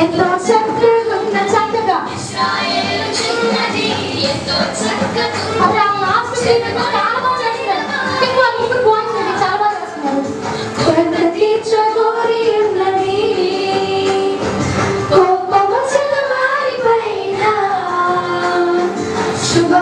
ఎంతో చక్కగా చక్కగా. అప్పుడు ఆ మాస్టర్ చాలా బాగా చేస్తున్నారు ఇంకా బాగుంది చాలా బాగా చేస్తున్నారు తీర్చగోరి ఉన్నది. గొప్ప వచన వారిపైన శుభ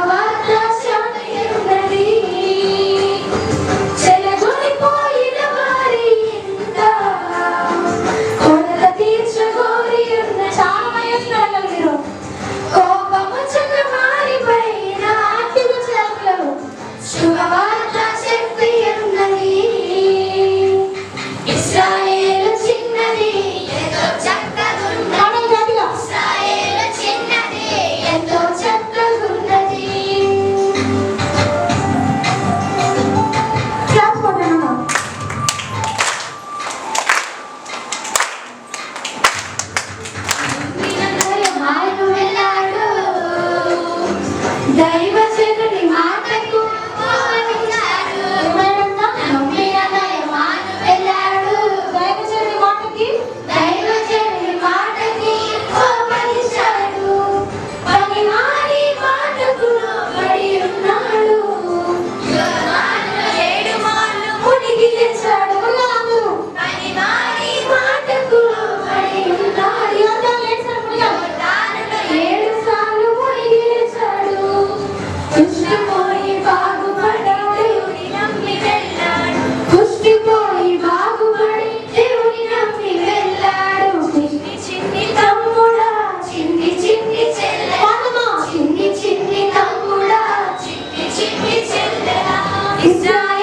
大 It's done.